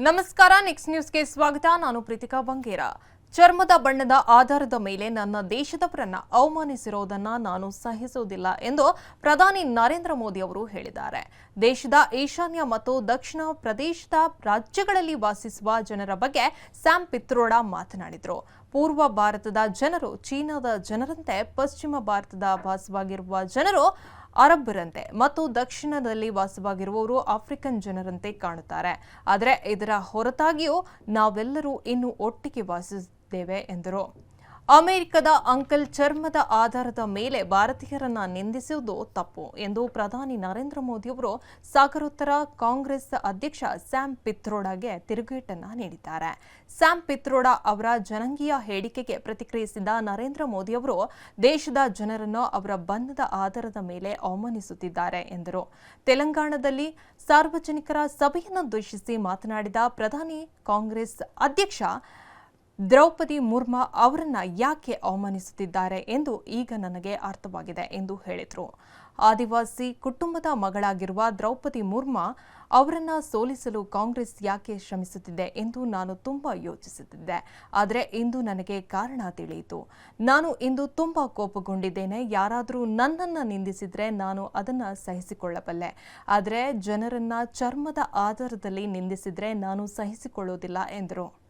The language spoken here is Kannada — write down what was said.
ನಮಸ್ಕಾರ ನೆಕ್ಸ್ಟ್ ನ್ಯೂಸ್ಗೆ ಸ್ವಾಗತ. ನಾನು ಪ್ರೀತಿಕಾ ಬಂಗೇರ. ಚರ್ಮದ ಬಣ್ಣದ ಆಧಾರದ ಮೇಲೆ ನನ್ನ ದೇಶದವರನ್ನ ಅವಮಾನಿಸಿರೋದನ್ನ ನಾನು ಸಹಿಸುವುದಿಲ್ಲ ಎಂದು ಪ್ರಧಾನಿ ನರೇಂದ್ರ ಮೋದಿ ಅವರು ಹೇಳಿದ್ದಾರೆ. ದೇಶದ ಈಶಾನ್ಯ ಮತ್ತು ದಕ್ಷಿಣ ಪ್ರದೇಶದ ರಾಜ್ಯಗಳಲ್ಲಿ ವಾಸಿಸುವ ಜನರ ಬಗ್ಗೆ ಸ್ಯಾಮ್ ಪಿತ್ರೋಡ ಮಾತನಾಡಿದರು. ಪೂರ್ವ ಭಾರತದ ಜನರು ಚೀನಾದ ಜನರಂತೆ ಪಶ್ಚಿಮ ಭಾರತದ ವಾಸವಾಗಿರುವ ಜನರು ಅರಬ್ಬರಂತೆ ಮತ್ತು ದಕ್ಷಿಣದಲ್ಲಿ ವಾಸವಾಗಿರುವವರು ಆಫ್ರಿಕನ್ ಜನರಂತೆ ಕಾಣುತ್ತಾರೆ. ಆದರೆ ಇದರ ಹೊರತಾಗಿಯೂ ನಾವೆಲ್ಲರೂ ಇನ್ನು ಒಟ್ಟಿಗೆ ವಾಸಿಸುತ್ತೇವೆ ಎಂದರು. ಅಮೆರಿಕದ ಅಂಕಲ್ ಚರ್ಮದ ಆಧಾರದ ಮೇಲೆ ಭಾರತೀಯರನ್ನ ನಿಂದಿಸುವುದು ತಪ್ಪು ಎಂದು ಪ್ರಧಾನಿ ನರೇಂದ್ರ ಮೋದಿ ಅವರು ಸಾಗರೋತ್ತರ ಕಾಂಗ್ರೆಸ್ ಅಧ್ಯಕ್ಷ ಸ್ಯಾಮ್ ಪಿತ್ರೋಡಾಗೆ ತಿರುಗೇಟನ್ನ ನೀಡಿದ್ದಾರೆ. ಸ್ಯಾಮ್ ಪಿತ್ರೋಡಾ ಅವರ ಜನಾಂಗೀಯ ಹೇಳಿಕೆಗೆ ಪ್ರತಿಕ್ರಿಯಿಸಿದ ನರೇಂದ್ರ ಮೋದಿ ಅವರು ದೇಶದ ಜನರನ್ನು ಅವರ ಬಂಧದ ಆಧಾರದ ಮೇಲೆ ಅವಮಾನಿಸುತ್ತಿದ್ದಾರೆ ಎಂದರು. ತೆಲಂಗಾಣದಲ್ಲಿ ಸಾರ್ವಜನಿಕರ ಸಭೆಯನ್ನುದ್ದೇಶಿಸಿ ಮಾತನಾಡಿದ ಪ್ರಧಾನಿ ಕಾಂಗ್ರೆಸ್ ಅಧ್ಯಕ್ಷ ದ್ರೌಪದಿ ಮುರ್ಮಾ ಅವರನ್ನ ಯಾಕೆ ಅವಮಾನಿಸುತ್ತಿದ್ದಾರೆ ಎಂದು ಈಗ ನನಗೆ ಅರ್ಥವಾಗಿದೆ ಎಂದು ಹೇಳಿದರು. ಆದಿವಾಸಿ ಕುಟುಂಬದ ಮಗಳಾಗಿರುವ ದ್ರೌಪದಿ ಮುರ್ಮಾ ಅವರನ್ನ ಸೋಲಿಸಲು ಕಾಂಗ್ರೆಸ್ ಯಾಕೆ ಶ್ರಮಿಸುತ್ತಿದೆ ಎಂದು ನಾನು ತುಂಬಾ ಯೋಚಿಸುತ್ತಿದ್ದೆ. ಆದರೆ ಇಂದು ನನಗೆ ಕಾರಣ ತಿಳಿಯಿತು. ನಾನು ಇಂದು ತುಂಬಾ ಕೋಪಗೊಂಡಿದ್ದೇನೆ. ಯಾರಾದರೂ ನನ್ನನ್ನು ನಿಂದಿಸಿದ್ರೆ ನಾನು ಅದನ್ನ ಸಹಿಸಿಕೊಳ್ಳಬಲ್ಲೆ. ಆದರೆ ಜನರನ್ನ ಚರ್ಮದ ಆಧಾರದಲ್ಲಿ ನಿಂದಿಸಿದ್ರೆ ನಾನು ಸಹಿಸಿಕೊಳ್ಳುವುದಿಲ್ಲ ಎಂದರು.